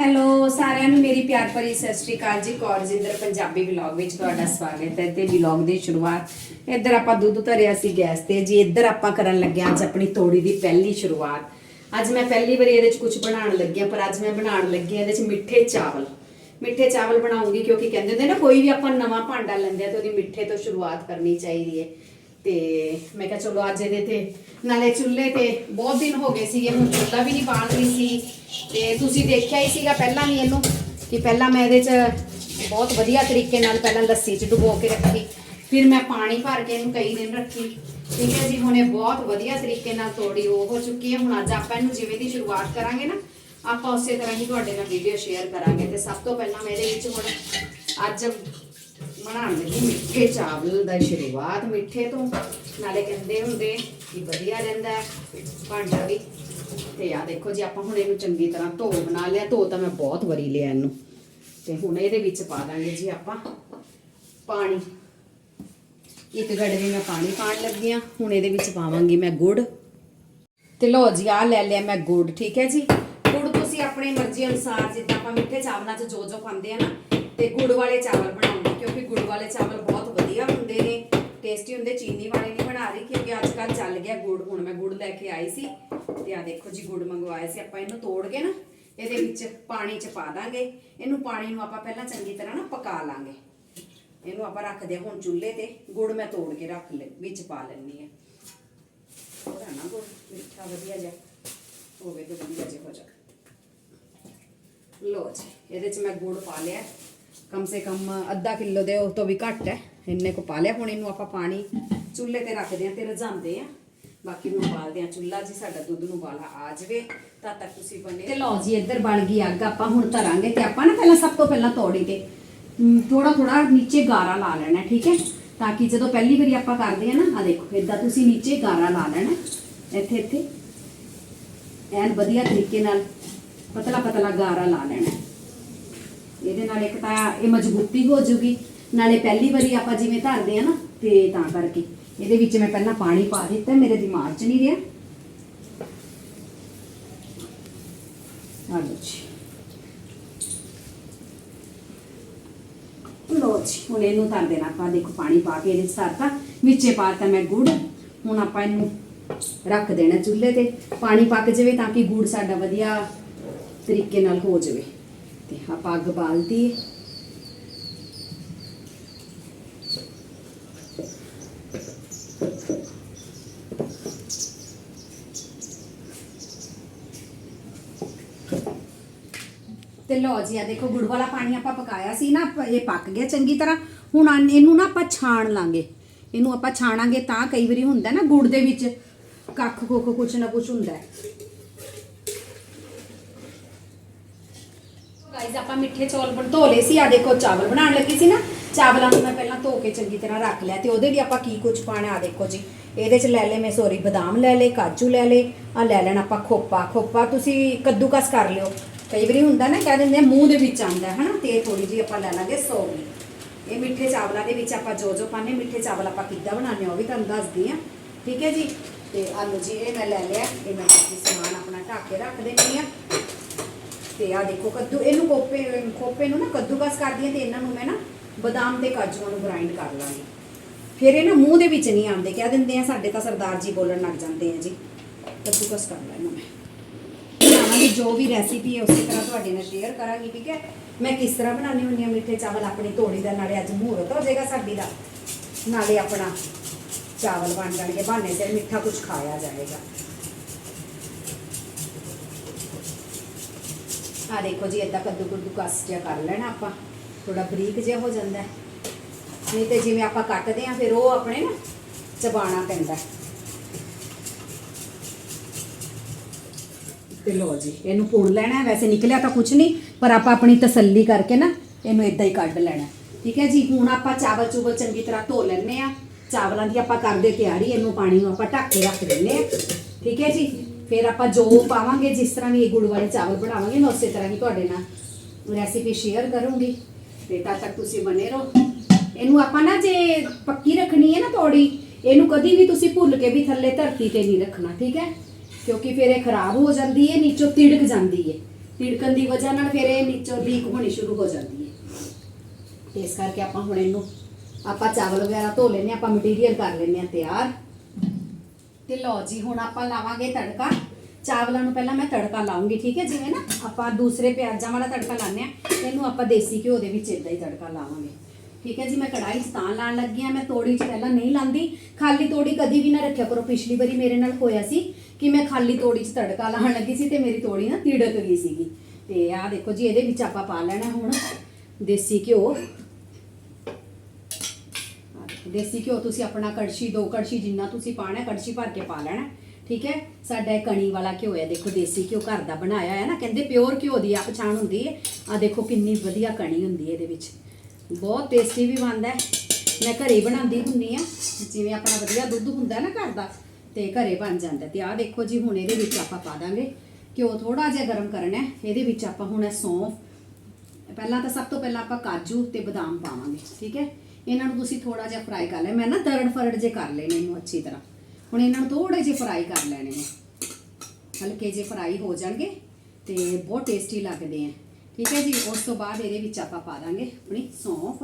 Hello ਸਾਰਿਆਂ ਨੂੰ ਮੇਰੀ ਪਿਆਰ ਭਰੀ ਸਤਿ ਸ਼੍ਰੀ ਅਕਾਲ ਜੀ। ਕੌਰਜਿੰਦਰ ਪੰਜਾਬੀ ਵਲੌਗ ਵਿੱਚ ਤੁਹਾਡਾ ਸਵਾਗਤ ਹੈ ਤੇ ਵਲੌਗ ਦੀ ਸ਼ੁਰੂਆਤ। ਇੱਧਰ ਆਪਾਂ ਦੁੱਧ ਧਰਿਆ ਸੀ ਗੈਸ ਤੇ। ਜੀ ਇੱਧਰ ਆਪਾਂ ਕਰਨ ਲੱਗੇ ਅੱਜ ਆਪਣੀ ਤੋੜੀ ਦੀ ਪਹਿਲੀ ਸ਼ੁਰੂਆਤ। ਅੱਜ ਮੈਂ ਪਹਿਲੀ ਵਾਰੀ ਇਹਦੇ ਵਿੱਚ ਕੁਝ ਬਣਾਉਣ ਲੱਗੀ ਹਾਂ, ਪਰ ਅੱਜ ਮੈਂ ਬਣਾਉਣ ਲੱਗੀ ਹਾਂ ਇਹਦੇ ਵਿੱਚ ਮਿੱਠੇ ਚਾਵਲ। ਮਿੱਠੇ ਚਾਵਲ ਬਣਾਉਂਗੀ ਕਿਉਂਕਿ ਕਹਿੰਦੇ ਹੁੰਦੇ ਨਾ, ਕੋਈ ਵੀ ਆਪਾਂ ਨਵਾਂ ਭਾਂਡਾ ਲੈਂਦੇ ਆ ਤਾਂ ਉਹਦੀ ਮਿੱਠੇ ਤੋਂ ਸ਼ੁਰੂਆਤ ਕਰਨੀ ਚਾਹੀਦੀ ਹੈ। ਤੇ ਮੈਂ ਕਿਹਾ ਚਲੋ ਅੱਜ ਇਹਦੇ ਤੇ, ਨਾਲੇ ਚੁੱਲ੍ਹੇ ਤੇ ਬਹੁਤ ਦਿਨ ਹੋ ਗਏ ਸੀਗੇ, ਹੁਣ ਚੁੱਲ੍ਹਾ ਵੀ ਨਹੀਂ ਬਾਲ ਰਹੀ ਸੀ। ਤੇ ਤੁਸੀਂ ਦੇਖਿਆ ਹੀ ਸੀਗਾ ਪਹਿਲਾਂ ਵੀ ਇਹਨੂੰ, ਕਿ ਪਹਿਲਾਂ ਮੈਂ ਇਹਦੇ 'ਚ ਬਹੁਤ ਵਧੀਆ ਤਰੀਕੇ ਨਾਲ ਪਹਿਲਾਂ ਲੱਸੀ 'ਚ ਡੁਬੋ ਕੇ ਰੱਖੀ, ਫਿਰ ਮੈਂ ਪਾਣੀ ਭਰ ਕੇ ਇਹਨੂੰ ਕਈ ਦਿਨ ਰੱਖੀ। ਠੀਕ ਹੈ ਜੀ, ਹੁਣ ਇਹ ਬਹੁਤ ਵਧੀਆ ਤਰੀਕੇ ਨਾਲ ਤੋੜੀ, ਉਹ ਹੋ ਚੁੱਕੀ ਹੈ। ਹੁਣ ਅੱਜ ਆਪਾਂ ਇਹਨੂੰ ਜਿਵੇਂ ਦੀ ਸ਼ੁਰੂਆਤ ਕਰਾਂਗੇ ਨਾ, ਆਪਾਂ ਉਸੇ ਤਰ੍ਹਾਂ ਹੀ ਤੁਹਾਡੇ ਨਾਲ ਵੀਡੀਓ ਸ਼ੇਅਰ ਕਰਾਂਗੇ। ਤੇ ਸਭ ਤੋਂ ਪਹਿਲਾਂ ਮੇਰੇ ਵਿੱਚ ਹੁਣ ਅੱਜ ਬਣਾਉਣ ਲੱਗੀ, ਮਿੱਠੇ ਚਾਵਲ ਦਾ ਸ਼ੁਰੂਆਤ ਮਿੱਠੇ ਤੋਂ। ਨਾਲੇ ਕਹਿੰਦੇ ਹੁੰਦੇ ਕਿ ਵਧੀਆ ਰਹਿੰਦਾ ਹੈ, ਭਾਂਡਾ ਵੀ। ਤੇ ਆ ਦੇਖੋ ਜੀ, ਆਪਾਂ ਹੁਣ ਇਹਨੂੰ ਚੰਗੀ ਤਰ੍ਹਾਂ ਧੋ ਬਣਾ ਲਿਆ। ਧੋ ਤਾਂ ਮੈਂ ਬਹੁਤ ਵਾਰੀ ਲਿਆ ਇਹਨੂੰ। ਤੇ ਹੁਣ ਇਹਦੇ ਵਿੱਚ ਪਾ ਦਾਂਗੇ ਜੀ ਆਪਾਂ ਪਾਣੀ। ਇੱਕ ਗੜਵੇ ਮੈਂ ਪਾਣੀ ਪਾਣ ਲੱਗੀ ਆ ਹੁਣ ਇਹਦੇ ਵਿੱਚ ਪਾਵਾਂਗੀ ਮੈਂ ਗੁੜ। ਤੇ ਲੋ ਜੀ ਆ ਲੈ ਲਿਆ ਮੈਂ ਗੁੜ, ਠੀਕ ਹੈ ਜੀ? ਗੁੜ ਤੁਸੀਂ ਆਪਣੀ ਮਰਜ਼ੀ ਅਨੁਸਾਰ, ਜਿੱਦਾਂ ਆਪਾਂ ਮਿੱਠੇ ਚਾਵਲਾਂ 'ਚ ਜੋ ਜੋ ਪਾਉਂਦੇ ਆ ਨਾ ਤੇ ਗੁੜ ਵਾਲੇ ਚਾਵਲ ਬਣਾਉਂਗੇ ਕਿਉਂਕਿ ਗੁੜ ਵਾਲੇ ਚਾਵਲ ਬਹੁਤ ਵਧੀਆ ਹੁੰਦੇ ਨੇ ਟੇਸਟੀ ਹੁੰਦੇ, ਚੀਨੀ ਵਾਲੇ ਨਹੀਂ ਬਣਾ ਰਹੀ, ਕਿਉਂਕਿ ਅੱਜ ਕੱਲ ਚੱਲ ਗਿਆ ਗੁੜ, ਹੁਣ ਮੈਂ ਗੁੜ ਲੈ ਕੇ ਆਈ ਸੀ, ਤੇ ਆ ਦੇਖੋ ਜੀ ਗੁੜ ਮੰਗਵਾਇਆ ਸੀ, ਆਪਾਂ ਇਹਨੂੰ ਤੋੜ ਕੇ ਨਾ, ਇਹਦੇ ਵਿੱਚ ਪਾਣੀ 'ਚ ਪਾ ਦਾਂਗੇ, ਇਹਨੂੰ ਪਾਣੀ ਨੂੰ ਆਪਾਂ ਪਹਿਲਾਂ ਚੰਗੀ ਤਰ੍ਹਾਂ ਨਾ ਪਕਾ ਲਾਂਗੇ, ਇਹਨੂੰ ਆਪਾਂ ਰੱਖਦੇ ਹਾਂ ਹੁਣ ਚੁੱਲ੍ਹੇ ਤੇ, ਗੁੜ ਮੈਂ ਤੋੜ ਕੇ ਰੱਖ ਲੈ, ਵਿੱਚ ਪਾ ਲੈਣੀ ਆ ਥੋੜਾ ਨਾ ਗੁੜ? ਮਿੱਠਾ ਵਧੀਆ ਜਿਹਾ, ਹੋਵੇ ਤੇ ਵਧੀਆ ਜਿਹਾ ਹੋ ਜਾਵੇ। ਲੋ ਜੀ, ਇਹਦੇ ਚ ਮੈਂ ਗੁੜ ਪਾ ਲਿਆ। ਕਮ ਸੇ ਕਮ ਅੱਧਾ ਕਿਲੋ ਦੇ ਉਹ ਤੋਂ ਵੀ ਘੱਟ ਹੈ। ਇੰਨੇ ਕੋ ਪਾ ਲਿਆ। ਹੁਣ ਇਹਨੂੰ ਆਪਾਂ ਪਾਣੀ ਚੁੱਲ੍ਹੇ ਤੇ ਰੱਖਦੇ ਆ ਤੇ ਰਜਾਉਂਦੇ ਆ ਬਾਕੀ ਨੂੰ ਉਬਾਲਦੇ ਆ ਚੁੱਲ੍ਹਾ ਜੀ, ਸਾਡਾ ਦੁੱਧ ਨੂੰ ਉਬਾਲਾ ਆ ਜਾਵੇ, ਤਾਂ ਤੱਕ ਤੁਸੀਂ ਬਣੇ ਤੇ ਲਓ ਜੀ, ਇੱਧਰ ਬਣ ਗਈ ਅੱਗ। ਆਪਾਂ ਹੁਣ ਧਰਾਂਗੇ ਤੇ ਆਪਾਂ ਨਾ ਪਹਿਲਾਂ ਸਭ ਤੋਂ ਪਹਿਲਾਂ ਤੋੜੀ ਤੇ ਥੋੜਾ ਥੋੜਾ ਨੀਚੇ ਗਾਰਾ ਲਾ ਲੈਣਾ, ਠੀਕ ਹੈ? ਤਾਂ ਕਿ ਜਦੋਂ ਪਹਿਲੀ ਵਾਰੀ ਆਪਾਂ ਕਰਦੇ ਆ ਨਾ ਆ ਦੇਖੋ ਇਦਾਂ ਤੁਸੀਂ ਨੀਚੇ ਗਾਰਾ ਲਾ ਲੈਣਾ। ਇੱਥੇ ਇੱਥੇ ਐਨ ਵਧੀਆ ਤਰੀਕੇ ਨਾਲ ਪਤਲਾ ਪਤਲਾ ਗਾਰਾ ਲਾ ਲੈਣਾ। ਇਹਦੇ ਨਾਲ ਇੱਕ ਤਾਂ ਇਹ ਮਜ਼ਬੂਤੀ ਹੋ ਜੂਗੀ ਨਾਲੇ ਪਹਿਲੀ ਵਾਰੀ ਆਪਾਂ ਜਿਵੇਂ ਧਰਦੇ ਆ ਨਾ, ਤੇ ਤਾਂ ਕਰਕੇ। ਇਹਦੇ ਵਿੱਚ ਮੈਂ ਪਹਿਲਾਂ ਪਾਣੀ ਪਾ ਦਿੱਤਾ, ਮੇਰੇ ਦਿਮਾਗ 'ਚ ਨਹੀਂ ਰਿਹਾ। ਆ ਲਓ ਜੀ। ਲੋ ਜੀ, ਹੁਣ ਇਹਨੂੰ ਧਰ ਦੇਣਾ ਆਪਾਂ ਦੇਖੋ ਪਾਣੀ ਪਾ ਕੇ ਇਹਦੇ 'ਚ ਧਰਤਾ। ਵਿੱਚੇ ਪਾਤਾ ਮੈਂ ਗੁੜ। ਹੁਣ ਆਪਾਂ ਇਹਨੂੰ ਰੱਖ ਦੇਣਾ ਚੁੱਲ੍ਹੇ ਤੇ। ਪਾਣੀ ਪੱਕ ਜਾਵੇ ਤਾਂ ਕਿ ਗੁੜ ਸਾਡਾ ਵਧੀਆ ਤਰੀਕੇ ਨਾਲ ਹੋ ਜਾਵੇ। ਤੇ ਆਪਾਂ ਅੱਗ ਬਾਲਦੀ ਹੈ ਤੇ ਲਓ ਜੀ ਆ ਦੇਖੋ, ਗੁੜ ਵਾਲਾ ਪਾਣੀ ਆਪਾਂ ਪਕਾਇਆ ਸੀ ਨਾ ਇਹ ਪੱਕ ਗਿਆ ਚੰਗੀ ਤਰ੍ਹਾਂ। ਹੁਣ ਇਹਨੂੰ ਨਾ ਆਪਾਂ ਛਾਣ ਲਾਂਗੇ। ਇਹਨੂੰ ਆਪਾਂ ਛਾਣਾਂਗੇ ਤਾਂ ਕਈ ਵਾਰੀ ਹੁੰਦਾ ਨਾ ਗੁੜ ਦੇ ਵਿੱਚ ਕੱਖ ਕੁੱਖ ਕੁਛ ਨਾ ਕੁਛ ਹੁੰਦਾ। ਗਾਇਜ਼ ਆਪਾਂ ਮਿੱਠੇ ਚੌਲ ਬਣ ਧੋ ਲਏ ਸੀ। ਆ ਦੇਖੋ, ਚਾਵਲ ਬਣਾਉਣ ਲੱਗੀ ਸੀ ਨਾ। ਚਾਵਲਾਂ ਨੂੰ ਮੈਂ ਪਹਿਲਾਂ ਧੋ ਕੇ ਚੰਗੀ ਤਰ੍ਹਾਂ ਰੱਖ ਲਿਆ ਤੇ ਉਹਦੇ ਲਈ ਆਪਾਂ ਕੀ ਕੁਝ ਪਾਣਾ ਆ ਦੇਖੋ ਜੀ। ਇਹਦੇ ਚ ਲੈ ਲਏ ਮੈਂ ਸੋਰੀ ਬਦਾਮ ਲੈ ਲਏ, ਕਾਜੂ ਲੈ ਲਏ। ਆ ਲੈ ਲੈਣਾ ਆਪਾਂ ਖੋਪਾ। ਖੋਪਾ ਤੁਸੀਂ ਕੱਦੂਕਸ ਕਰ ਲਿਓ। ਕਈ ਵਾਰੀ ਹੁੰਦਾ ਨਾ, ਕਹਿ ਦਿੰਦੇ ਆ, ਮੂੰਹ ਦੇ ਵਿੱਚ ਆਉਂਦਾ ਹੈ ਨਾ ਤੇ ਥੋੜੀ ਜੀ ਆਪਾਂ ਲੈ ਲਾਂਗੇ ਸੌਗੀ ਇਹ ਮਿੱਠੇ ਚਾਵਲਾਂ ਦੇ ਵਿੱਚ ਆਪਾਂ ਜੋ ਜੋ ਪਾਣੇ ਮਿੱਠੇ ਚਾਵਲ ਆਪਾਂ ਕਿੱਦਾਂ ਬਣਾਉਂਦੇ ਆ, ਉਹ ਵੀ ਤੁਹਾਨੂੰ ਦੱਸਦੀ ਆ। ਠੀਕ ਹੈ ਜੀ? ਤੇ ਆਲੂ ਜੀ, ਇਹ ਮੈਂ ਲੈ ਲਿਆ। ਇਹ ਮੈਂ ਸਮਾਨ ਆਪਣਾ ਢੱਕ ਕੇ ਰੱਖ ਦਿੰਦੀ ਆ। ਤੇ ਆ ਦੇਖੋ ਕੱਦੂ, ਇਹਨੂੰ ਕੋਪੇ ਖੋਪੇ ਨੂੰ ਨਾ ਕੱਦੂਕਸ ਕਰਦੀ ਹਾਂ ਤੇ ਇਹਨਾਂ ਨੂੰ ਮੈਂ ਨਾ ਬਦਾਮ ਤੇ ਕਾਜੂਆਂ ਨੂੰ ਗ੍ਰਾਈਂਡ ਕਰ ਲਾਂਗੀ। ਫਿਰ ਇਹ ਨਾ ਮੂੰਹ ਦੇ ਵਿੱਚ ਨਹੀਂ ਆਉਂਦੇ, ਕਹਿ ਦਿੰਦੇ ਆ, ਸਾਡੇ ਤਾਂ ਸਰਦਾਰ ਜੀ ਬੋਲਣ ਲੱਗ ਜਾਂਦੇ ਆ ਜੀ। ਕੱਦੂਕਸ ਕਰ ਲੈਣਾ ਮੈਂ। ਬਣਾਵਾਂਗੀ ਜੋ ਵੀ ਰੈਸਿਪੀ ਹੈ, ਉਸੇ ਤਰ੍ਹਾਂ ਤੁਹਾਡੇ ਨਾਲ ਸ਼ੇਅਰ ਕਰਾਂਗੀ, ਠੀਕ ਹੈ? ਮੈਂ ਕਿਸ ਤਰ੍ਹਾਂ ਬਣਾਉਂਦੀ ਹੁੰਦੀ ਹਾਂ ਮਿੱਠੇ ਚਾਵਲ? ਆਪਣੀ ਤੋੜੀ ਦਾ, ਨਾਲੇ ਅੱਜ ਮਹੂਰਤ ਹੋ ਜਾਏਗਾ ਸਾਡੀ ਦਾ। ਨਾਲੇ ਆਪਣਾ ਚਾਵਲ ਬਣ ਜਾਣਗੇ ਬਾਨੇ ਸਿਰ ਮਿੱਠਾ ਕੁਝ ਖਾਇਆ ਜਾਏਗਾ। ਆ ਦੇਖੋ ਜੀ ਇਦਾਂ ਕੱਦੂ ਕੁੱਦੂ ਕਸ ਜਿਹਾ ਕਰ ਲੈਣਾ ਆਪਾਂ। ਥੋੜਾ ਬਰੀਕ ਜਿਹਾ ਹੋ ਜਾਂਦਾ ਨਹੀਂ ਤੇ ਜਿਵੇਂ ਆਪਾਂ ਕੱਟਦੇ ਆ ਫਿਰ ਉਹ ਆਪਣੇ ਨਾ ਚਬਾਣਾ ਪੈਂਦਾ ਤੇ ਲੋ ਜੀ, ਇਹਨੂੰ ਪੁਣ ਲੈਣਾ ਵੈਸੇ ਨਿਕਲਿਆ ਤਾਂ ਕੁਝ ਨਹੀਂ, ਪਰ ਆਪਾਂ ਆਪਣੀ ਤਸੱਲੀ ਕਰਕੇ ਨਾ ਇਹਨੂੰ ਇਦਾਂ ਹੀ ਕੱਢ ਲੈਣਾ ਠੀਕ ਹੈ ਜੀ, ਹੁਣ ਆਪਾਂ ਚਾਵਲ ਚੂਵਲ ਚੰਗੀ ਤਰ੍ਹਾਂ ਧੋ ਲੈਣੇ ਆ ਚਾਵਲਾਂ ਦੀ ਆਪਾਂ ਕਰਦੇ ਤਿਆਰੀ, ਇਹਨੂੰ ਪਾਣੀ ਨੂੰ ਆਪਾਂ ਢੱਕ ਕੇ ਰੱਖ ਦਿੰਨੇ ਆ ਠੀਕ ਹੈ ਜੀ ਫਿਰ ਆਪਾਂ ਜੋ ਪਾਵਾਂਗੇ, ਜਿਸ ਤਰ੍ਹਾਂ ਵੀ ਇਹ ਗੁੜ ਵਾਲੇ ਚਾਵਲ ਬਣਾਵਾਂਗੇ, ਮੈਂ ਉਸੇ ਤਰ੍ਹਾਂ ਹੀ ਤੁਹਾਡੇ ਨਾਲ ਰੈਸਿਪੀ ਸ਼ੇਅਰ ਕਰੂੰਗੀ। ਤੇ ਤਦ ਤੱਕ ਤੁਸੀਂ ਬਣੇ ਰਹੋ। ਇਹਨੂੰ ਆਪਾਂ ਨਾ ਜੇ ਪੱਕੀ ਰੱਖਣੀ ਹੈ ਨਾ ਤੋੜੀ ਇਹਨੂੰ ਕਦੀ ਵੀ ਤੁਸੀਂ ਭੁੱਲ ਕੇ ਵੀ ਥੱਲੇ ਧਰਤੀ ਤੇ ਨਹੀਂ ਰੱਖਣਾ, ਠੀਕ ਹੈ? ਕਿਉਂਕਿ ਫਿਰ ਇਹ ਖਰਾਬ ਹੋ ਜਾਂਦੀ ਹੈ, ਨੀਚੋਂ ਤਿੜਕ ਜਾਂਦੀ ਹੈ। ਤਿੜਕਣ ਦੀ ਵਜ੍ਹਾ ਨਾਲ ਫਿਰ ਇਹ ਨੀਚੋਂ ਲੀਕ ਹੋਣੀ ਸ਼ੁਰੂ ਹੋ ਜਾਂਦੀ ਹੈ। ਤੇ ਇਸ ਕਰਕੇ ਆਪਾਂ ਹੁਣ ਇਹਨੂੰ ਆਪਾਂ ਚਾਵਲ ਵਗੈਰਾ ਧੋ ਲੈਨੇ ਆਪਾਂ ਮਟੀਰੀਅਲ ਕਰ ਲੈਨੇ ਆ ਤਿਆਰ। ਤੇ ਲਓ ਜੀ, ਹੁਣ ਆਪਾਂ ਲਾਵਾਂਗੇ ਤੜਕਾ। ਚਾਵਲਾਂ ਨੂੰ ਪਹਿਲਾਂ ਮੈਂ ਤੜਕਾ ਲਾਉਂਗੀ, ਠੀਕ ਹੈ? ਜਿਵੇਂ ਨਾ ਆਪਾਂ ਦੂਸਰੇ ਪਿਆਜ਼ਾਂ ਵਾਲਾ ਤੜਕਾ ਲਾਉਂਦੇ ਆ ਇਹਨੂੰ ਆਪਾਂ ਦੇਸੀ ਘਿਓ ਦੇ ਵਿੱਚ ਇਦਾਂ ਹੀ ਤੜਕਾ ਲਾਵਾਂਗੇ। ਠੀਕ ਹੈ ਜੀ, ਮੈਂ ਕੜਾਈ 'ਚ ਤਾਂ ਲਾਣ ਲੱਗੀ ਆ ਮੈਂ ਤੋੜੀ 'ਚ ਪਹਿਲਾਂ ਨਹੀਂ ਲਾਂਦੀ ਖਾਲੀ ਤੋੜੀ ਕਦੀ ਵੀ ਨਾ ਰੱਖਿਆ ਕਰੋ। ਪਿਛਲੀ ਵਾਰੀ ਮੇਰੇ ਨਾਲ ਹੋਇਆ ਸੀ ਕਿ ਮੈਂ ਖਾਲੀ ਤੋੜੀ 'ਚ ਤੜਕਾ ਲਾਉਣ ਲੱਗੀ ਸੀ ਤੇ ਮੇਰੀ ਤੋੜੀ ਨਾ ਤਿੜਕ ਗਈ ਸੀਗੀ। ਤੇ ਆਹ ਦੇਖੋ ਜੀ, ਇਹਦੇ ਵਿੱਚ ਆਪਾਂ ਪਾ ਲੈਣਾ ਹੁਣ ਦੇਸੀ ਘਿਓ। ਦੇਸੀ ਘਿਓ ਤੁਸੀਂ ਆਪਣਾ ਕੜਛੀ, ਦੋ ਕੜਛੀ ਜਿੰਨਾ ਤੁਸੀਂ ਪਾਣਾ ਕੜਛੀ ਭਰ ਕੇ ਪਾ ਲੈਣਾ। ਠੀਕ ਹੈ? ਸਾਡਾ ਇਹ ਕਣੀ ਵਾਲਾ ਘਿਓ ਹੈ। ਦੇਖੋ, ਦੇਸੀ ਘਿਓ ਘਰ ਦਾ ਬਣਾਇਆ ਹੈ ਨਾ, ਕਹਿੰਦੇ ਪਿਓਰ ਘਿਓ ਦੀ ਆ ਪਛਾਣ ਹੁੰਦੀ ਹੈ। ਆ ਦੇਖੋ, ਕਿੰਨੀ ਵਧੀਆ ਕਣੀ ਹੁੰਦੀ ਹੈ ਇਹਦੇ ਵਿੱਚ। ਬਹੁਤ ਟੇਸਟੀ ਵੀ ਬਣਦਾ ਹੈ। ਮੈਂ ਘਰੇ ਹੀ ਬਣਾਉਂਦੀ ਹੁੰਨੀ ਆ ਜਿਵੇਂ ਆਪਣਾ ਵਧੀਆ ਦੁੱਧ ਹੁੰਦਾ ਨਾ ਘਰ ਦਾ, ਤੇ ਘਰੇ ਬਣ ਜਾਂਦਾ ਤੇ ਆਹ ਦੇਖੋ ਜੀ, ਹੁਣ ਇਹਦੇ ਵਿੱਚ ਆਪਾਂ ਪਾ ਦਾਂਗੇ। ਘਿਓ ਥੋੜਾ ਜਿਹਾ ਗਰਮ ਕਰਨਾ ਹੈ। ਇਹਦੇ ਵਿੱਚ ਆਪਾਂ ਹੁਣ ਸੌਂਫ, ਪਹਿਲਾਂ ਤਾਂ ਸਭ ਤੋਂ ਪਹਿਲਾਂ ਆਪਾਂ ਕਾਜੂ ਤੇ ਬਦਾਮ ਪਾਵਾਂਗੇ। ਠੀਕ ਹੈ? ਇਹਨਾਂ ਨੂੰ ਤੁਸੀਂ ਥੋੜਾ ਜਿਹਾ ਫਰਾਈ ਕਰ ਲੈ ਮੈਂ ਨਾ ਤਰੜ ਫਰੜ ਜੇ ਕਰ ਲੈਣੇ ਇਹਨੂੰ ਅੱਛੀ ਤਰ੍ਹਾਂ। ਹੁਣ ਇਹਨਾਂ ਨੂੰ ਥੋੜੇ ਜਿਹੇ ਫਰਾਈ ਕਰ ਲੈਣੇ ਨੇ। ਹਲਕੇ ਜੇ ਫਰਾਈ ਹੋ ਜਾਣਗੇ ਤੇ ਬਹੁਤ ਟੇਸਟੀ ਲੱਗਦੇ ਆ। ਠੀਕ ਹੈ ਜੀ, ਉਸ ਤੋਂ ਬਾਅਦ ਇਹਦੇ ਵਿੱਚ ਆਪਾਂ ਪਾ ਦਾਂਗੇ ਆਪਣੀ ਸੌਂਫ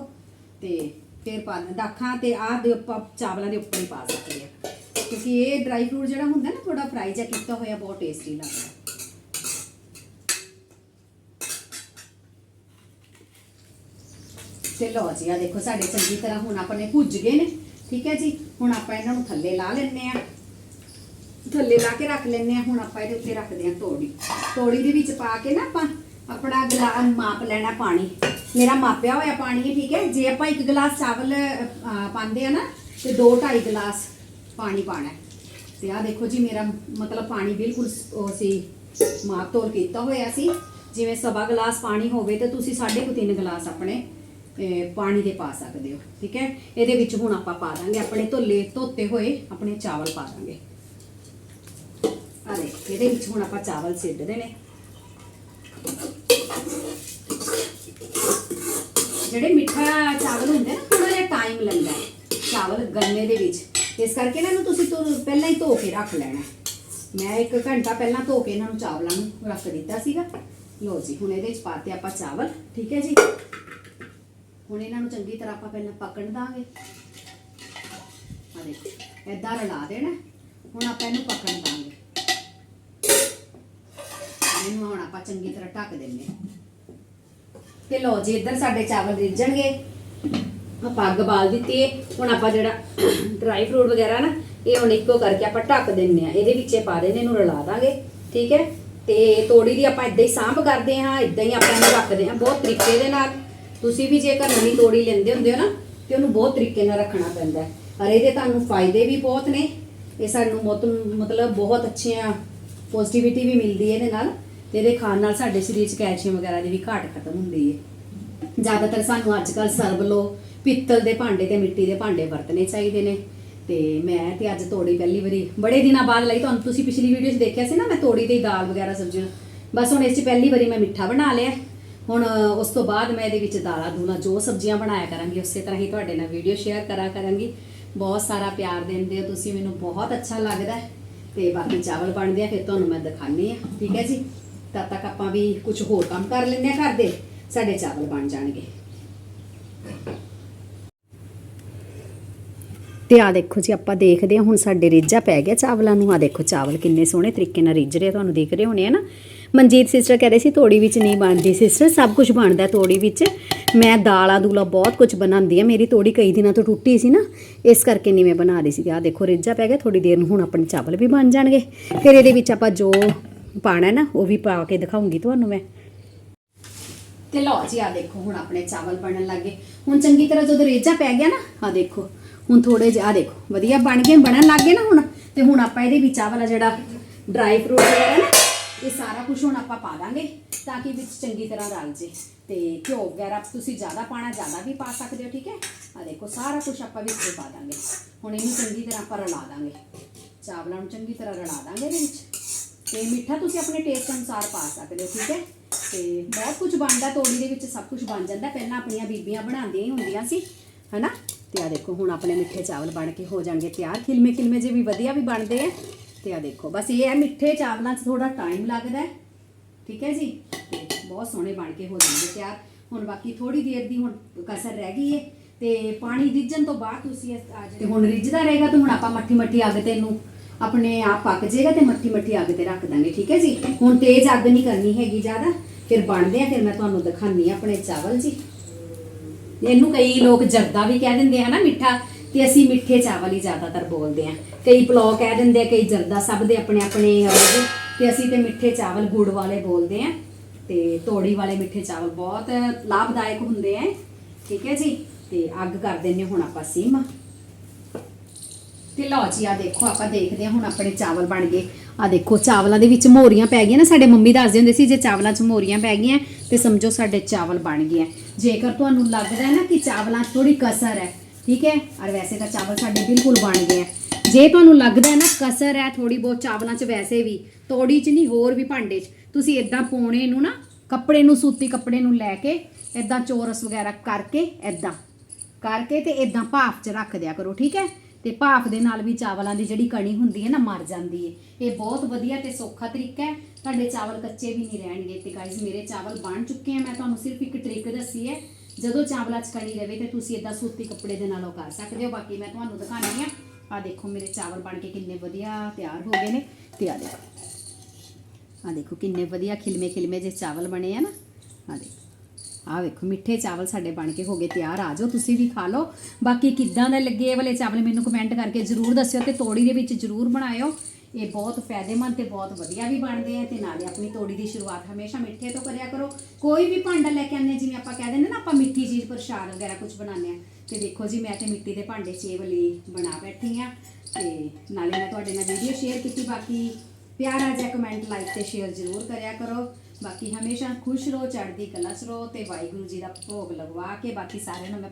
ਤੇ ਫਿਰ ਪਾ ਦਾਖਾਂ ਤੇ ਆਹ ਦੇ ਆਪਾਂ ਚਾਵਲਾਂ ਦੇ ਉੱਪਰ ਹੀ ਪਾ ਸਕਦੇ ਆ। ਕਿਉਂਕਿ ਇਹ ਡਰਾਈ ਫਰੂਟ ਜਿਹੜਾ ਹੁੰਦਾ ਨਾ ਥੋੜਾ ਫਰਾਈ ਜਿਹਾ ਕੀਤਾ ਹੋਇਆ ਬਹੁਤ ਟੇਸਟੀ ਲੱਗਦਾ। ਤੇ ਲਓ ਜੀ ਆ ਦੇਖੋ ਸਾਡੇ ਚੰਗੀ ਤਰ੍ਹਾਂ ਹੁਣ ਆਪਣੇ ਭੁੱਜ ਗਏ ਨੇ, ਠੀਕ ਹੈ ਜੀ? ਹੁਣ ਆਪਾਂ ਇਹਨਾਂ ਨੂੰ ਥੱਲੇ ਲਾ ਲੈਣੇ ਆ ਥੱਲੇ ਲਾ ਕੇ ਰੱਖ ਲੈਣੇ ਆ ਹੁਣ ਆਪਾਂ ਇਹਦੇ ਉੱਤੇ ਰੱਖਦੇ ਆ ਤੋੜੀ। ਤੋੜੀ ਦੇ ਵਿੱਚ ਪਾ ਕੇ ਨਾ ਆਪਾਂ ਆਪਣਾ ਗਲਾਸ ਮਾਪ ਲੈਣਾ ਪਾਣੀ। ਮੇਰਾ ਮਾਪਿਆ ਹੋਇਆ ਪਾਣੀ ਹੈ, ਠੀਕ ਹੈ? ਜੇ ਆਪਾਂ ਇੱਕ ਗਲਾਸ ਚਾਵਲ ਪਾਉਂਦੇ ਆ ਨਾ, ਤੇ 2 2.5 ਗਲਾਸ ਪਾਣੀ ਪਾਣਾ ਤੇ ਆ ਦੇਖੋ ਜੀ, ਮੇਰਾ ਮਤਲਬ ਪਾਣੀ ਬਿਲਕੁਲ ਉਹ ਸੀ, ਮਾਪ ਤੋਲ ਕੀਤਾ ਹੋਇਆ ਸੀ। ਜਿਵੇਂ ਸਵਾ ਗਲਾਸ ਪਾਣੀ ਹੋਵੇ ਤੇ ਤੁਸੀਂ 3.5 ਗਲਾਸ ਆਪਣੇ ਪਾਣੀ ਦੇ ਪਾ ਸਕਦੇ ਹੋ, ਠੀਕ ਹੈ? ਇਹਦੇ ਵਿੱਚ ਹੁਣ ਆਪਾਂ ਪਾ ਦਾਂਗੇ, ਆਪਣੇ ਧੋਲੇ ਧੋਤੇ ਹੋਏ ਆਪਣੇ ਚਾਵਲ ਪਾ ਦਾਂਗੇ। ਆ ਦੇਖ, ਇਹਦੇ ਵਿੱਚ ਹੁਣ ਆਪਾਂ ਚਾਵਲ ਸਿੱਟਦੇ ਨੇ। ਜਿਹੜੇ ਮਿੱਠਾ ਚਾਵਲ ਹੁੰਦੇ ਨਾ ਥੋੜਾ ਜਿਹਾ ਟਾਈਮ ਲੱਗਦਾ ਚਾਵਲ ਗਲਨੇ ਦੇ ਵਿੱਚ। ਇਸ ਕਰਕੇ ਇਹਨਾਂ ਨੂੰ ਤੁਸੀਂ ਧੋ- ਪਹਿਲਾਂ ਹੀ ਧੋ ਕੇ ਰੱਖ ਲੈਣਾ ਮੈਂ ਇੱਕ ਘੰਟਾ ਪਹਿਲਾਂ ਧੋ ਕੇ ਇਹਨਾਂ ਨੂੰ ਚਾਵਲਾਂ ਨੂੰ ਰੱਖ ਦਿੱਤਾ ਸੀਗਾ। ਲਓ ਜੀ, ਹੁਣ ਇਹਦੇ ਵਿੱਚ ਪਾਤੇ ਆਪਾਂ ਚਾਵਲ, ਠੀਕ ਹੈ ਜੀ? ਹੁਣ ਇਹਨਾਂ ਨੂੰ ਚੰਗੀ ਤਰ੍ਹਾਂ ਆਪਾਂ ਪਹਿਲਾਂ ਪਕੜ ਦਾਂਗੇ। ਆ ਦੇਖੋ, ਏਦਾਂ ਰਲਾ ਦੇਣਾ। ਹੁਣ ਆਪਾਂ ਇਹਨੂੰ ਪਕੜ ਦਾਂਗੇ। ਇਹਨੂੰ ਹੁਣ ਆਪਾਂ ਚੰਗੀ ਤਰ੍ਹਾਂ ਢੱਕ ਦਿੰਨੇ ਹਾਂ। ਤੇ ਲਓ ਜੀ, ਇੱਧਰ ਸਾਡੇ ਚਾਵਲ ਰਿੱਝਣਗੇ। ਆਪਾਂ ਅੱਗ ਬਾਲ ਦਿੱਤੀ ਹੈ ਹੁਣ ਆਪਾਂ ਜਿਹੜਾ ਡਰਾਈ ਫਰੂਟ ਵਗੈਰਾ ਨਾ, ਇਹ ਹੁਣ ਇੱਕੋ ਕਰਕੇ ਆਪਾਂ ਢੱਕ ਦਿੰਨੇ ਆ ਇਹਦੇ ਵਿੱਚੇ ਪਾ ਦੇਣੇ ਇਹਨੂੰ ਰਲਾ ਦਾਂਗੇ। ਠੀਕ ਹੈ? ਤੇ ਤੋੜੀ ਦੀ ਆਪਾਂ ਇਦਾਂ ਹੀ ਸਾਂਭ ਕਰਦੇ ਹਾਂ ਇਦਾਂ ਹੀ ਆਪਾਂ ਇਹਨੂੰ ਰੱਖਦੇ ਹਾਂ, ਬਹੁਤ ਤਰੀਕੇ ਦੇ ਨਾਲ। ਤੁਸੀਂ ਵੀ ਜੇਕਰ ਨਵੀਂ ਤੋੜੀ ਲੈਂਦੇ ਹੁੰਦੇ ਹੋ ਨਾ, ਤੇ ਉਹਨੂੰ ਬਹੁਤ ਤਰੀਕੇ ਨਾਲ ਰੱਖਣਾ ਪੈਂਦਾ ਹੈ। ਔਰ ਇਹਦੇ ਤੁਹਾਨੂੰ ਫਾਇਦੇ ਵੀ ਬਹੁਤ ਨੇ। ਇਹ ਸਾਨੂੰ ਬਹੁਤ ਮਤਲਬ ਬਹੁਤ ਅੱਛੀਆਂ ਪੋਜ਼ਿਟਿਵਿਟੀ ਵੀ ਮਿਲਦੀ ਹੈ ਇਹਦੇ ਨਾਲ। ਤੇ ਇਹਦੇ ਖਾਣ ਨਾਲ ਸਾਡੇ ਸਰੀਰ 'ਚ ਕੈਲਸ਼ੀਅਮ ਵਗੈਰਾ ਦੀ ਵੀ ਘਾਟ ਖਤਮ ਹੁੰਦੀ ਹੈ। ਜ਼ਿਆਦਾਤਰ ਸਾਨੂੰ ਅੱਜ ਕੱਲ ਸਰਬ ਲੋ ਪਿੱਤਲ ਦੇ ਭਾਂਡੇ ਤੇ ਮਿੱਟੀ ਦੇ ਭਾਂਡੇ ਵਰਤਣੇ ਚਾਹੀਦੇ ਨੇ। ਤੇ ਮੈਂ ਤੇ ਅੱਜ ਤੋੜੀ ਪਹਿਲੀ ਵਾਰੀ। ਬੜੇ ਦਿਨਾਂ ਬਾਅਦ ਲਈ ਤੁਹਾਨੂੰ, ਤੁਸੀਂ ਪਿਛਲੀ ਵੀਡੀਓ 'ਚ ਦੇਖਿਆ ਸੀ ਨਾ, ਮੈਂ ਤੋੜੀ ਦੀ ਦਾਲ ਵਗੈਰਾ ਸਬਜ਼ੀਆਂ। ਬਸ ਹੁਣ ਇਸ 'ਚ ਪਹਿਲੀ ਵਾਰੀ ਮੈਂ ਮਿੱਠਾ ਬਣਾ ਲਿਆ। ਹੁਣ ਉਸ ਤੋਂ ਬਾਅਦ ਮੈਂ ਇਹਦੇ ਵਿੱਚ ਦਾਲਾਂ ਦੂਲਾਂ ਜੋ ਸਬਜ਼ੀਆਂ ਬਣਾਇਆ ਕਰਾਂਗੀ, ਉਸੇ ਤਰ੍ਹਾਂ ਹੀ ਤੁਹਾਡੇ ਨਾਲ ਵੀਡੀਓ ਸ਼ੇਅਰ ਕਰਾ ਕਰਾਂਗੀ। ਬਹੁਤ ਸਾਰਾ ਪਿਆਰ ਦਿੰਦੇ ਹੋ ਤੁਸੀਂ, ਮੈਨੂੰ ਬਹੁਤ ਅੱਛਾ ਲੱਗਦਾ ਹੈ। ਤੇ ਬਾਕੀ ਚਾਵਲ ਬਣਦੇ ਆ, ਫਿਰ ਤੁਹਾਨੂੰ ਮੈਂ ਦਿਖਾਣੀ ਆ ਠੀਕ ਹੈ ਜੀ? ਤਦ ਤੱਕ ਆਪਾਂ ਵੀ ਕੁਝ ਹੋਰ ਕੰਮ ਕਰ ਲੈਂਦੇ ਆ ਘਰ ਦੇ, ਸਾਡੇ ਚਾਵਲ ਬਣ ਜਾਣਗੇ। ਤੇ ਆ ਦੇਖੋ ਜੀ, ਆਪਾਂ ਦੇਖਦੇ ਹਾਂ, ਹੁਣ ਸਾਡੇ ਰੇਜਾ ਪੈ ਗਿਆ ਚਾਵਲਾਂ ਨੂੰ। ਆ ਦੇਖੋ, ਚਾਵਲ ਕਿੰਨੇ ਸੋਹਣੇ ਤਰੀਕੇ ਨਾਲ ਰਿੱਝ ਰਹੇ ਤੁਹਾਨੂੰ ਦਿਖ ਰਹੇ ਹੋਣੇ ਆ ਨਾ? ਮਨਜੀਤ ਸਿਸਟਰ ਕਹਿ ਰਹੇ ਸੀ, ਤੋੜੀ ਵਿੱਚ ਨਹੀਂ ਬਣਦੀ ਸਿਸਟਰ ਸਭ ਕੁਝ ਬਣਦਾ ਤੋੜੀ ਵਿੱਚ। ਮੈਂ ਦਾਲਾਂ ਦੂਲਾ ਬਹੁਤ ਕੁਝ ਬਣਾਉਂਦੀ ਆ ਮੇਰੀ ਤੋੜੀ ਕਈ ਦਿਨਾਂ ਤੋਂ ਟੁੱਟੀ ਸੀ ਨਾ, ਇਸ ਕਰਕੇ ਨਹੀਂ ਮੈਂ ਬਣਾ ਰਹੀ ਸੀ ਆ ਦੇਖੋ ਰੇਜਾ ਪੈ ਗਿਆ ਥੋੜੀ ਦੇਰ ਨੂੰ ਹੁਣ ਆਪਣੇ ਚਾਵਲ ਵੀ ਬਣ ਜਾਣਗੇ। ਫਿਰ ਇਹਦੇ ਵਿੱਚ ਆਪਾਂ ਜੋ ਪਾਣਾ ਨਾ, ਉਹ ਵੀ ਪਾ ਕੇ ਦਿਖਾਉਂਗੀ ਤੁਹਾਨੂੰ ਮੈਂ। ਤੇ ਲਓ ਜੀ ਆ ਦੇਖੋ, ਹੁਣ ਆਪਣੇ ਚਾਵਲ ਬਣਨ ਲੱਗੇ ਹੁਣ ਚੰਗੀ ਤਰ੍ਹਾਂ ਜਦੋਂ ਰੇਜਾ ਪੈ ਗਿਆ ਨਾ ਆ ਦੇਖੋ, ਹੁਣ ਥੋੜੇ ਜਿਹਾ ਆ ਦੇਖੋ, ਵਧੀਆ ਬਣ ਗਏ, ਬਣਨ ਲੱਗ ਗਏ ਨਾ ਹੁਣ। ਤੇ ਹੁਣ ਆਪਾਂ ਇਹਦੇ ਵਿੱਚ ਚਾਵਲ ਆ ਜਿਹੜਾ ਡਰਾਈ ਫਰੂਟ ਵਗੈਰਾ ਨਾ ਇਹ ਸਾਰਾ ਕੁਝ ਹੁਣ ਆਪਾਂ ਪਾ ਦਾਂਗੇ ਤਾਂ ਕਿ ਵਿੱਚ ਚੰਗੀ ਤਰ੍ਹਾਂ ਰਲ ਜੇ। ਤੇ ਘਿਓ ਵਗੈਰਾ ਤੁਸੀਂ ਜ਼ਿਆਦਾ ਪਾਣਾ, ਜ਼ਿਆਦਾ ਵੀ ਪਾ ਸਕਦੇ ਹੋ, ਠੀਕ ਹੈ? ਆ ਦੇਖੋ, ਸਾਰਾ ਕੁਝ ਆਪਾਂ ਵਿੱਚ ਹੀ ਪਾ ਦਾਂਗੇ। ਹੁਣ ਇਹਨੂੰ ਚੰਗੀ ਤਰ੍ਹਾਂ ਆਪਾਂ ਰਲਾ ਦਾਂਗੇ। ਚਾਵਲਾਂ ਨੂੰ ਚੰਗੀ ਤਰ੍ਹਾਂ ਰਲਾ ਦਾਂਗੇ ਇਹਦੇ ਵਿੱਚ। ਤੇ ਮਿੱਠਾ ਤੁਸੀਂ ਆਪਣੇ ਟੇਸਟ ਅਨੁਸਾਰ ਪਾ ਸਕਦੇ ਹੋ, ਠੀਕ ਹੈ? ਤੇ ਬਹੁਤ ਕੁਝ ਬਣਦਾ, ਤੋੜੀ ਦੇ ਵਿੱਚ ਸਭ ਕੁਝ ਬਣ ਜਾਂਦਾ। ਪਹਿਲਾਂ ਆਪਣੀਆਂ ਬੀਬੀਆਂ ਬਣਾਉਂਦੀਆਂ ਹੀ ਹੁੰਦੀਆਂ ਸੀ, ਹਨਾ? ਤੇ ਆ ਦੇਖੋ, ਹੁਣ ਆਪਣੇ ਮਿੱਠੇ ਚਾਵਲ ਬਣ ਕੇ ਹੋ ਜਾਣਗੇ ਤਿਆਰ। ਖਿਲਮੇ ਖਿਲਮੇ ਜੇ ਵੀ ਵਧੀਆ ਵੀ ਬਣਦੇ ਆ ਤੇ ਆ ਦੇਖੋ। ਬਸ ਇਹ ਹੈ ਮਿੱਠੇ ਚਾਵਲਾਂ 'ਚ ਥੋੜਾ ਟਾਈਮ ਲੱਗਦਾ ਹੈ। ਠੀਕ ਹੈ ਜੀ? ਬਹੁਤ ਸੋਹਣੇ ਬਣ ਕੇ ਹੋ ਜਾਣਗੇ ਤਿਆਰ। ਹੁਣ ਬਾਕੀ ਥੋੜੀ ਦੇਰ ਦੀ ਹੁਣ ਕਸਰ ਰਹਿ ਗਈ ਹੈ ਤੇ ਪਾਣੀ ਰਿੱਝਣ ਤੋਂ ਬਾਅਦ ਤੁਸੀਂ ਆ ਤੇ ਹੁਣ ਰਿੱਝਦਾ ਰਹੇਗਾ ਤੇ ਹੁਣ ਆਪਾਂ ਮੱਠੀ ਮੱਠੀ ਅੱਗ ਤੇ ਇਹਨੂੰ ਆਪਣੇ ਆਪ ਪੱਕ ਜਾਏਗਾ ਤੇ ਮੱਠੀ ਮੱਠੀ ਅੱਗ ਤੇ ਰੱਖ ਦਾਂਗੇ। ਠੀਕ ਹੈ ਜੀ? ਹੁਣ ਤੇਜ਼ ਅੱਗ ਨਹੀਂ ਕਰਨੀ ਹੈਗੀ ਜ਼ਿਆਦਾ। ਫਿਰ ਬਣਦੇ ਆ, ਫਿਰ ਮੈਂ ਤੁਹਾਨੂੰ ਦਿਖਾਨੀ ਆ ਆਪਣੇ ਚਾਵਲ ਜੀ। ਇਹਨੂੰ ਕਈ ਲੋਕ ਜਰਦਾ ਵੀ ਕਹਿ ਦਿੰਦੇ ਆ ਨਾ ਮਿੱਠਾ। ਤੇ ਅਸੀਂ ਮਿੱਠੇ ਚਾਵਲ ਹੀ ਜ਼ਿਆਦਾਤਰ ਬੋਲਦੇ ਆ ਕਈ ਪਲੋ ਕਹਿ ਦਿੰਦੇ ਆ, ਕਈ ਜਰਦਾ ਸਭ ਦੇ ਆਪਣੇ ਆਪਣੇ ਅਲੱਗ ਤੇ ਅਸੀਂ ਤੇ ਮਿੱਠੇ ਚਾਵਲ ਗੁੜ ਵਾਲੇ ਬੋਲਦੇ ਆ ਤੇ ਤੋੜੀ ਵਾਲੇ ਮਿੱਠੇ ਚਾਵਲ ਬਹੁਤ ਲਾਭਦਾਇਕ ਹੁੰਦੇ ਆ। ਠੀਕ ਹੈ ਜੀ? ਤੇ ਅੱਗ ਕਰ ਦਿੰਨੇ ਹੁਣ ਆਪਾਂ ਸੀਮ। ਤੇ ਲਓ ਜੀ ਆ ਦੇਖੋ, ਆਪਾਂ ਦੇਖਦੇ ਹਾਂ ਹੁਣ ਆਪਣੇ ਚਾਵਲ ਬਣ ਗਏ। ਆ ਦੇਖੋ, ਚਾਵਲਾਂ ਦੇ ਵਿੱਚ ਮੋਰੀਆਂ ਪੈ ਗਈਆਂ ਨਾ, ਸਾਡੇ ਮੰਮੀ ਦੱਸਦੇ ਹੁੰਦੇ ਸੀ, ਜੇ ਚਾਵਲਾਂ 'ਚ ਮੋਰੀਆਂ ਪੈ ਗਈਆਂ ਤੇ ਸਮਝੋ ਸਾਡੇ ਚਾਵਲ ਬਣ ਗਏ ਜੇਕਰ ਤੁਹਾਨੂੰ ਲੱਗਦਾ ਹੈ ਨਾ ਕਿ ਚਾਵਲਾਂ 'ਚ ਥੋੜੀ ਕਸਰ ਹੈ ਠੀਕ ਹੈ? ਔਰ ਵੈਸੇ ਤਾਂ ਚਾਵਲ ਸਾਡੇ ਬਿਲਕੁਲ ਬਣ ਗਏ ਆ। ਜੇ ਤੁਹਾਨੂੰ ਲੱਗਦਾ ਹੈ ਨਾ ਕਸਰ ਹੈ ਥੋੜੀ ਬਹੁਤ ਚਾਵਲਾਂ 'ਚ, ਵੈਸੇ ਵੀ, ਤੋੜੀ 'ਚ ਨਹੀਂ, ਹੋਰ ਵੀ ਭਾਂਡੇ 'ਚ, ਤੁਸੀਂ ਇਦਾਂ ਪੋਣੇ ਨੂੰ ਨਾ, ਕੱਪੜੇ ਨੂੰ, ਸੂਤੀ ਕੱਪੜੇ ਨੂੰ ਲੈ ਕੇ ਇਦਾਂ ਚੋਰਸ ਵਗੈਰਾ ਕਰਕੇ ਇਦਾਂ ਕਰਕੇ ਤੇ ਇਦਾਂ ਭਾਫ 'ਚ ਰੱਖ ਦਿਆ ਕਰੋ, ਠੀਕ ਹੈ? ਤੇ ਭਾਫ ਦੇ ਨਾਲ ਵੀ ਚਾਵਲਾਂ ਦੀ ਜਿਹੜੀ ਕਣੀ ਹੁੰਦੀ ਹੈ ਨਾ, ਮਰ ਜਾਂਦੀ ਹੈ। ਇਹ ਬਹੁਤ ਵਧੀਆ ਤੇ ਸੌਖਾ ਤਰੀਕਾ ਹੈ। ਤੁਹਾਡੇ ਚਾਵਲ ਕੱਚੇ ਵੀ ਨਹੀਂ ਰਹਿਣਗੇ। ਤੇ ਗਾਇਜ਼ ਮੇਰੇ ਚਾਵਲ ਬਣ ਚੁੱਕੇ ਆ। ਮੈਂ ਤੁਹਾਨੂੰ ਸਿਰਫ ਇੱਕ ਟ੍ਰਿਕ ਦੱਸੀ ਹੈ। ਜਦੋਂ ਚਾਵਲਾਂ 'ਚ ਕਣੀ ਰਵੇ ਤੇ ਤੁਸੀਂ ਇਦਾਂ ਸੂਤੀ ਕੱਪੜੇ ਦੇ ਨਾਲ ਉਹ ਕਰ ਸਕਦੇ ਹੋ। ਬਾਕੀ ਮੈਂ ਤੁਹਾਨੂੰ ਦਿਖਾਣੀ ਆ ਆ ਦੇਖੋ ਮੇਰੇ ਚਾਵਲ ਬਣ ਕੇ ਕਿੰਨੇ ਵਧੀਆ ਤਿਆਰ ਹੋ ਗਏ ਨੇ। ਤੇ ਆ ਦੇਖੋ। ਆ ਦੇਖੋ ਕਿੰਨੇ ਵਧੀਆ ਖਿਲਮੇ ਖਿਲਮੇ ਜੇ ਚਾਵਲ ਬਣੇ ਆ ਨਾ। ਆ ਦੇਖੋ। ਆ ਵੇਖੋ, ਮਿੱਠੇ ਚਾਵਲ ਸਾਡੇ ਬਣ ਕੇ ਹੋ ਗਏ ਤਿਆਰ। ਆ ਜਾਓ, ਤੁਸੀਂ ਵੀ ਖਾ ਲਓ। ਬਾਕੀ ਕਿੱਦਾਂ ਦੇ ਲੱਗੇ ਇਹ ਵਾਲੇ ਚਾਵਲ ਮੈਨੂੰ ਕਮੈਂਟ ਕਰਕੇ ਜਰੂਰ ਦੱਸਿਓ ਤੇ ਤੋੜੀ ਦੇ ਵਿੱਚ ਜਰੂਰ ਬਣਾਇਓ। ਇਹ ਬਹੁਤ ਫਾਇਦੇਮੰਦ ਤੇ ਬਹੁਤ ਵਧੀਆ ਵੀ ਬਣਦੇ ਆ ਤੇ ਨਾਲੇ ਆਪਣੀ ਤੋੜੀ ਦੀ ਸ਼ੁਰੂਆਤ ਹਮੇਸ਼ਾ ਮਿੱਠੇ ਤੋਂ ਕਰਿਆ ਕਰੋ। ਕੋਈ ਵੀ ਭਾਂਡਾ ਲੈ ਕੇ ਆਉਂਦੇ ਜਿਵੇਂ ਆਪਾਂ ਕਹਿ ਦਿੰਦੇ ਨਾ, ਆਪਾਂ ਮਿੱਠੀ ਚੀਜ਼, ਪ੍ਰਸ਼ਾਦ ਵਗੈਰਾ ਕੁਝ ਬਣਾਉਂਦੇ ਆ। ਤੇ ਦੇਖੋ ਜੀ, ਮੈਂ ਤੇ ਮਿੱਟੀ ਦੇ ਭਾਂਡੇ 'ਚ ਇਹ ਵਾਲੀ ਬਣਾ ਬੈਠੀ ਆ ਤੇ ਨਾਲੇ ਮੈਂ ਤੁਹਾਡੇ ਨਾਲ ਵੀਡੀਓ ਸ਼ੇਅਰ ਕੀਤੀ। ਬਾਕੀ ਪਿਆਰਾ ਜਿਹਾ ਕਮੈਂਟ ਲਾਈਕ ਤੇ ਸ਼ੇਅਰ ਜ਼ਰੂਰ ਕਰਿਆ ਕਰੋ। ਬਾਕੀ ਹਮੇਸ਼ਾ ਖੁਸ਼ ਰਹੋ, ਚੜ੍ਹਦੀ ਕਲਾ 'ਚ ਰਹੋ ਤੇ ਵਾਹਿਗੁਰੂ ਜੀ ਦਾ ਭੋਗ ਲਗਵਾ ਕੇ ਬਾਕੀ ਸਾਰਿਆਂ ਨੂੰ ਮੈਂ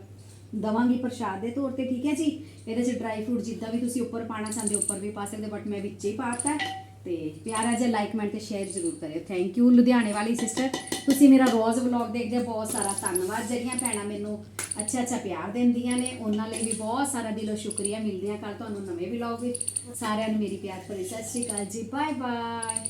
ਦਵਾਂਗੀ ਪ੍ਰਸ਼ਾਦ ਦੇ ਤੌਰ ਤੇ, ਠੀਕ ਹੈ ਜੀ? ਇਹਦੇ 'ਚ ਡਰਾਈ ਫਰੂਟ ਜਿੱਦਾਂ ਵੀ ਤੁਸੀਂ ਉੱਪਰ ਪਾਣਾ ਚਾਹੁੰਦੇ ਹੋ, ਉੱਪਰ ਵੀ ਪਾ ਸਕਦੇ ਬਟ ਮੈਂ ਵਿੱਚ ਹੀ ਪਾਤਾ ਤੇ ਪਿਆਰਾ ਜਿਹਾ ਲਾਈਕ ਕਮੈਂਟ ਤੇ ਸ਼ੇਅਰ ਜ਼ਰੂਰ ਕਰਿਓ। ਥੈਂਕ ਯੂ ਲੁਧਿਆਣੇ ਵਾਲੀ ਸਿਸਟਰ ਤੁਸੀਂ ਮੇਰਾ ਰੋਜ਼ ਵਲੌਗ ਦੇਖਦੇ ਹੋ, ਬਹੁਤ ਸਾਰਾ ਧੰਨਵਾਦ। ਜਿਹੜੀਆਂ ਭੈਣਾਂ ਮੈਨੂੰ ਅੱਛਾ ਅੱਛਾ ਪਿਆਰ ਦਿੰਦੀਆਂ ਨੇ, ਉਹਨਾਂ ਲਈ ਵੀ ਬਹੁਤ ਸਾਰਾ ਦਿਲੋਂ ਸ਼ੁਕਰੀਆ। ਮਿਲਦੀਆਂ ਕੱਲ ਤੁਹਾਨੂੰ ਨਵੇਂ ਵਲੌਗ ਵਿੱਚ। ਸਾਰਿਆਂ ਨੂੰ ਮੇਰੀ ਪਿਆਰ ਭਰੀ ਸਤਿ ਸ਼੍ਰੀ ਅਕਾਲ ਜੀ। Bye bye